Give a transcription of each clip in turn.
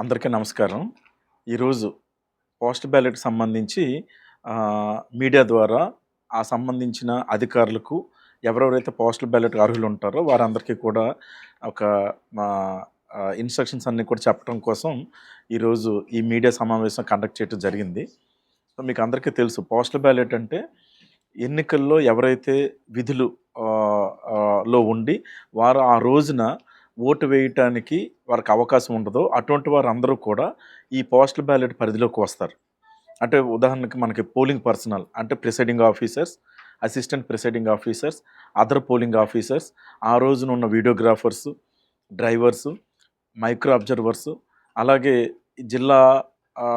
అందరికీ నమస్కారం. ఈరోజు పోస్ట్ బ్యాలెట్ సంబంధించి మీడియా ద్వారా ఆ సంబంధించిన అధికారులకు ఎవరెవరైతే పోస్టల్ బ్యాలెట్ అర్హులు ఉంటారో వారందరికీ కూడా ఒక ఇన్స్ట్రక్షన్స్ అన్నీ కూడా చెప్పడం కోసం ఈరోజు ఈ మీడియా సమావేశం కండక్ట్ చేయడం జరిగింది. సో మీకు అందరికీ తెలుసు పోస్టల్ బ్యాలెట్ అంటే ఎన్నికల్లో ఎవరైతే విధులు లో ఉండి వారు ఆ రోజున ఓటు వేయటానికి వారికి అవకాశం ఉండదో. అటువంటి వారు అందరూ కూడా ఈ పోస్టల్ బ్యాలెట్ పరిధిలోకి వస్తారు. అంటే ఉదాహరణకి మనకి పోలింగ్ పర్సనల్ అంటే presiding officers assistant presiding officers other polling officers ఆ రోజున ఉన్న వీడియోగ్రాఫర్స్ డ్రైవర్స్ మైక్రో అబ్జర్వర్స్ అలాగే జిల్లా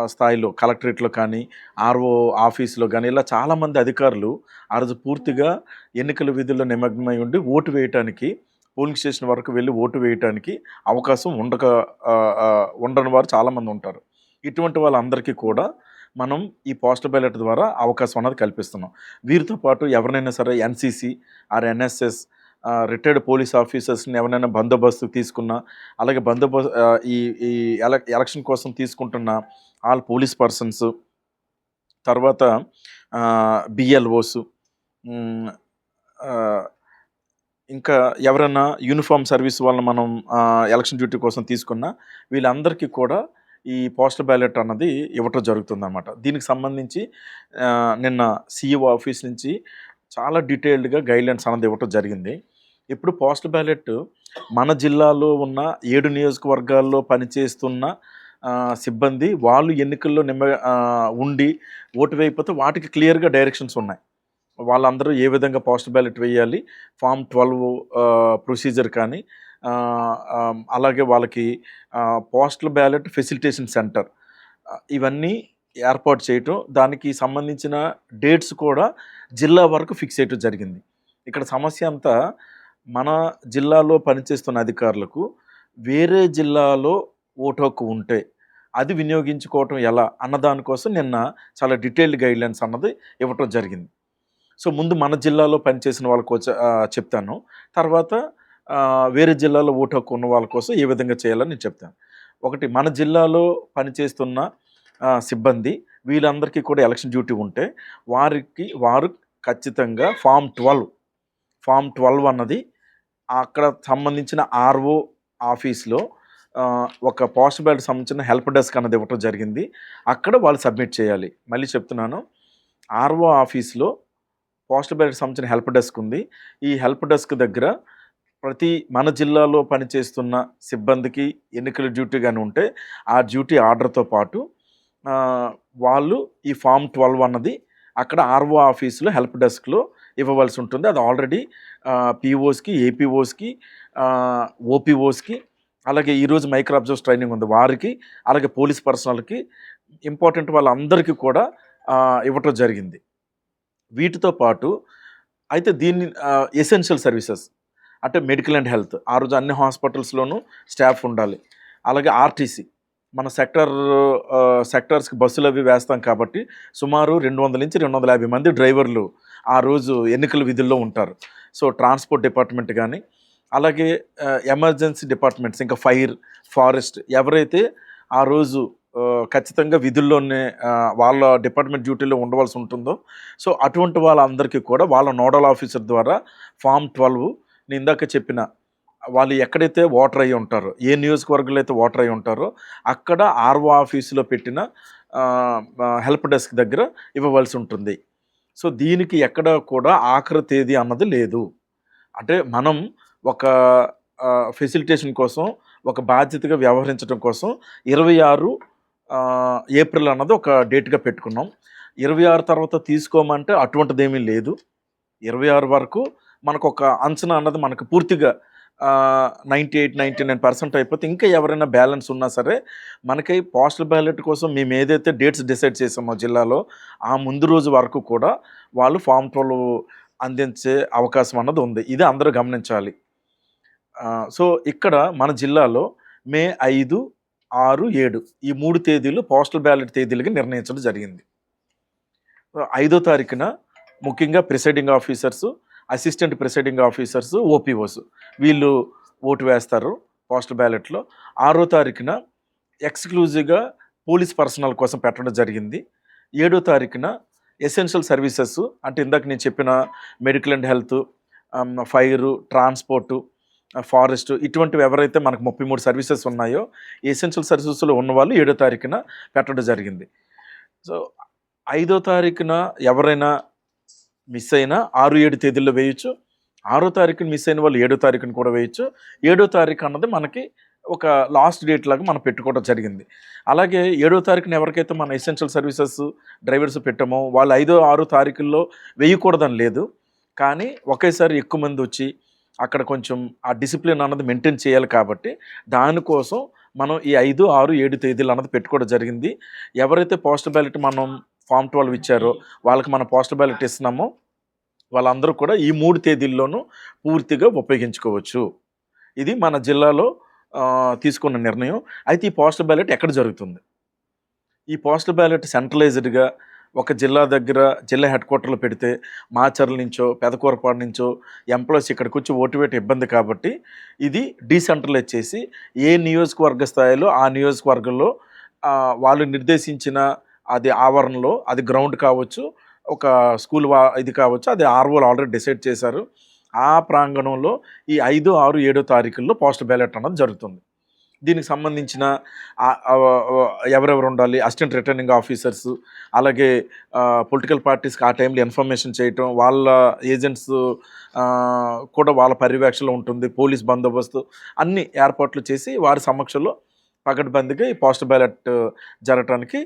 స్థాయిలో కలెక్టరేట్లో కానీ ఆర్ఓ ఆఫీసులో కానీ ఇలా చాలామంది అధికారులు ఆ రోజు పూర్తిగా ఎన్నికల విధుల్లో నిమగ్నమై ఉండి ఓటు వేయటానికి పోలింగ్ స్టేషన్ వరకు వెళ్ళి ఓటు వేయటానికి అవకాశం ఉండక ఉండని వారు చాలామంది ఉంటారు. ఇటువంటి వాళ్ళందరికీ కూడా మనం ఈ పోస్టల్ బ్యాలెట్ ద్వారా అవకాశం అన్నది కల్పిస్తున్నాం. వీరితో పాటు ఎవరినైనా సరే NCC or NSS retired police ఆఫీసర్స్ని ఎవరైనా బందోబస్తు తీసుకున్నా అలాగే బందోబస్తు ఈ ఈ ఎలక్ ఎలక్షన్ కోసం తీసుకుంటున్న ఆల్ పోలీస్ పర్సన్స్ తర్వాత బిఎల్ఓస్ ఇంకా ఎవరైనా యూనిఫామ్ సర్వీస్ వాళ్ళని మనం ఎలక్షన్ డ్యూటీ కోసం తీసుకున్నా వీళ్ళందరికీ కూడా ఈ పోస్టల్ బ్యాలెట్ అన్నది ఇవ్వటం జరుగుతుంది అనమాట దీనికి సంబంధించి నిన్న సీఈఓ ఆఫీస్ నుంచి చాలా డీటెయిల్డ్గా గైడ్లైన్స్ అన్నది ఇవ్వటం జరిగింది. ఇప్పుడు పోస్టల్ బ్యాలెట్ మన జిల్లాలో ఉన్న ఏడు నియోజకవర్గాల్లో పనిచేస్తున్న సిబ్బంది వాళ్ళు ఎన్నికల్లో నిమ్మ ఉండి ఓటు వేయకపోతే వాటికి క్లియర్గా డైరెక్షన్స్ ఉన్నాయి. వాళ్ళందరూ ఏ విధంగా పోస్ట్ బ్యాలెట్ వేయాలి ఫామ్ ట్వెల్వ్ ప్రొసీజర్ కానీ అలాగే వాళ్ళకి పోస్టల్ బ్యాలెట్ ఫెసిలిటేషన్ సెంటర్ ఇవన్నీ ఏర్పాటు చేయటం దానికి సంబంధించిన డేట్స్ కూడా జిల్లా వరకు ఫిక్స్ చేయటం జరిగింది. ఇక్కడ సమస్య అంతా మన జిల్లాలో పనిచేస్తున్న అధికారులకు వేరే జిల్లాలో ఓటోకు ఉంటే అది వినియోగించుకోవటం ఎలా అన్న దానికోసం నిన్న చాలా డీటెయిల్డ్ గైడ్లైన్స్ అన్నది ఇవ్వటం జరిగింది. సో ముందు మన జిల్లాలో పనిచేసిన వాళ్ళకు చెప్తాను. తర్వాత వేరే జిల్లాలో ఓటు హక్కు ఉన్న వాళ్ళ కోసం ఏ విధంగా చేయాలని నేను చెప్తాను. ఒకటి మన జిల్లాలో పనిచేస్తున్న సిబ్బంది వీళ్ళందరికీ కూడా ఎలక్షన్ డ్యూటీ ఉంటే వారికి వారు ఖచ్చితంగా ఫామ్ ట్వెల్వ్ ఫామ్ ట్వెల్వ్ అన్నది అక్కడ సంబంధించిన ఆర్ఓ ఆఫీస్లో ఒక పోస్ట్ సంబంధించిన హెల్ప్ డెస్క్ అన్నది ఇవ్వటం జరిగింది. అక్కడ వాళ్ళు సబ్మిట్ చేయాలి. మళ్ళీ చెప్తున్నాను ఆర్ఓ ఆఫీస్లో పోస్టల్ బ్యాలెట్ సంబంధించిన హెల్ప్ డెస్క్ ఉంది. ఈ హెల్ప్ డెస్క్ దగ్గర ప్రతి మన జిల్లాలో పనిచేస్తున్న సిబ్బందికి ఎన్నికల డ్యూటీ కానీ ఉంటే ఆ డ్యూటీ ఆర్డర్తో పాటు వాళ్ళు ఈ ఫామ్ ట్వెల్వ్ అన్నది అక్కడ ఆర్ఓ ఆఫీసులో హెల్ప్ డెస్క్లో ఇవ్వవలసి ఉంటుంది. అది ఆల్రెడీ పిఓస్కి ఏపీఓస్కి ఓపీఓస్కి అలాగే ఈరోజు మైక్రో అబ్జర్వ్స్ ట్రైనింగ్ ఉంది వారికి అలాగే పోలీస్ పర్సనల్కి ఇంపార్టెంట్ వాళ్ళందరికీ కూడా ఇవ్వటం జరిగింది. వీటితో పాటు అయితే దీన్ని ఎసెన్షియల్ సర్వీసెస్ అంటే మెడికల్ అండ్ హెల్త్ ఆ రోజు అన్ని హాస్పిటల్స్లోనూ స్టాఫ్ ఉండాలి. అలాగే ఆర్టీసీ మన సెక్టర్ సెక్టర్స్కి బస్సులు అవి వేస్తాం కాబట్టి సుమారు రెండు వందల నుంచి రెండు వందల యాభై మంది డ్రైవర్లు ఆ రోజు ఎన్నికల విధుల్లో ఉంటారు. సో ట్రాన్స్పోర్ట్ డిపార్ట్మెంట్ కానీ అలాగే ఎమర్జెన్సీ డిపార్ట్మెంట్స్ ఇంకా ఫైర్ ఫారెస్ట్ ఎవరైతే ఆ రోజు ఖచ్చితంగా విధుల్లోనే వాళ్ళ డిపార్ట్మెంట్ డ్యూటీలో ఉండవలసి ఉంటుందో. సో అటువంటి వాళ్ళందరికీ కూడా వాళ్ళ నోడల్ ఆఫీసర్ ద్వారా ఫామ్ ట్వెల్వ్ నేను ఇందాక చెప్పిన వాళ్ళు ఎక్కడైతే ఓటర్ అయ్యి ఉంటారో ఏ నియోజకవర్గంలో అయితే ఓటర్ అయ్యి ఉంటారో అక్కడ ఆర్ఓ ఆఫీసులో పెట్టిన హెల్ప్ డెస్క్ దగ్గర ఇవ్వవలసి ఉంటుంది. సో దీనికి ఎక్కడ కూడా ఆఖరి తేదీ అన్నది లేదు. అంటే మనం ఒక ఫెసిలిటేషన్ కోసం ఒక బాధ్యతగా వ్యవహరించడం కోసం ఇరవై ఆరు ఏప్రిల్ అన్నది ఒక డేట్గా పెట్టుకున్నాం. ఇరవై ఆరు తర్వాత తీసుకోమంటే అటువంటిది ఏమీ లేదు. ఇరవై ఆరు వరకు మనకు ఒక అంచనా అన్నది మనకు పూర్తిగా ninety eight ninety nine percent అయిపోతే ఇంకా ఎవరైనా బ్యాలెన్స్ ఉన్నా సరే మనకి పోస్టల్ బ్యాలెట్ కోసం మేము ఏదైతే డేట్స్ డిసైడ్ చేసామో జిల్లాలో ఆ ముందు రోజు వరకు కూడా వాళ్ళు ఫామ్ ట్వెల్వ్ అందించే అవకాశం అన్నది ఉంది. ఇది అందరూ గమనించాలి. సో ఇక్కడ మన జిల్లాలో మే ఐదు ఆరు ఏడు ఈ మూడు తేదీలు పోస్టల్ బ్యాలెట్ తేదీలుగా నిర్ణయించడం జరిగింది. ఐదో తారీఖున ముఖ్యంగా presiding officers assistant presiding officers OPOs వీళ్ళు ఓటు వేస్తారు పోస్టల్ బ్యాలెట్లో ఆరో తారీఖున ఎక్స్క్లూజివ్గా పోలీస్ పర్సనల్ కోసం పెట్టడం జరిగింది. ఏడో తారీఖున ఎసెన్షియల్ సర్వీసెస్ అంటే ఇందాక నేను చెప్పిన medical and health fire transport forest ఇటువంటివి ఎవరైతే మనకు ముప్పై మూడు సర్వీసెస్ ఉన్నాయో ఎసెన్షియల్ సర్వీసెస్లో ఉన్న వాళ్ళు ఏడో తారీఖున పెట్టడం జరిగింది. సో ఐదో తారీఖున ఎవరైనా మిస్ అయినా ఆరు ఏడు తేదీల్లో వేయచ్చు. ఆరో తారీఖున మిస్ అయిన వాళ్ళు ఏడో తారీఖున కూడా వేయచ్చు. ఏడో తారీఖు అన్నది మనకి ఒక లాస్ట్ డేట్ లాగా మనం పెట్టుకోవడం జరిగింది. అలాగే ఏడో తారీఖున ఎవరికైతే మన ఎసెన్షియల్ సర్వీసెస్ డ్రైవర్స్ పెట్టామో వాళ్ళు ఐదో ఆరో తారీఖుల్లో వేయకూడదని లేదు. కానీ ఒకేసారి ఎక్కువ మంది వచ్చి అక్కడ కొంచెం ఆ డిసిప్లిన్ అన్నది మెయింటైన్ చేయాలి కాబట్టి దానికోసం మనం ఈ ఐదు ఆరు ఏడు తేదీలు అన్నది పెట్టుకోవడం జరిగింది. ఎవరైతే పోస్టల్ బ్యాలెట్ మనం ఫామ్ ట్వెల్వ్ ఇచ్చారో వాళ్ళకి మనం పోస్టల్ బ్యాలెట్ ఇస్తున్నామో వాళ్ళందరూ కూడా ఈ మూడు తేదీల్లోనూ పూర్తిగా ఉపయోగించుకోవచ్చు. ఇది మన జిల్లాలో తీసుకున్న నిర్ణయం. అయితే ఈ పోస్టల్ బ్యాలెట్ ఎక్కడ జరుగుతుంది? ఈ పోస్టల్ బ్యాలెట్ సెంట్రలైజ్డ్గా ఒక జిల్లా దగ్గర జిల్లా హెడ్ క్వార్టర్లో పెడితే మాచర్ల నుంచో పెదకూరపాడు నుంచో ఎంప్లాయీస్ ఇక్కడికి వచ్చి ఓటు ఇబ్బంది కాబట్టి ఇది డీసెంట్రలైజ్ చేసి ఏ నియోజకవర్గ స్థాయిలో ఆ నియోజకవర్గంలో వాళ్ళు నిర్దేశించిన అది ఆవరణలో అది గ్రౌండ్ కావచ్చు ఒక స్కూల్ వా ఇది కావచ్చు అది ఆర్ఓలు ఆల్రెడీ డిసైడ్ చేశారు. ఆ ప్రాంగణంలో ఈ ఐదు ఆరు ఏడో తారీఖుల్లో పోస్ట్ బ్యాలెట్ అన్నది జరుగుతుంది. దీనికి సంబంధించిన ఎవరెవరు ఉండాలి అసిస్టెంట్ రిటర్నింగ్ ఆఫీసర్స్ అలాగే పొలిటికల్ పార్టీస్కి ఆ టైంలో ఇన్ఫర్మేషన్ చేయటం వాళ్ళ ఏజెంట్స్ కూడా వాళ్ళ పర్యవేక్షణలో ఉంటుంది పోలీస్ బందోబస్తు అన్ని ఏర్పాట్లు చేసి వారి సమక్షంలో పకడ్బందీగా ఈ పోస్ట్ బ్యాలెట్ జరగటానికి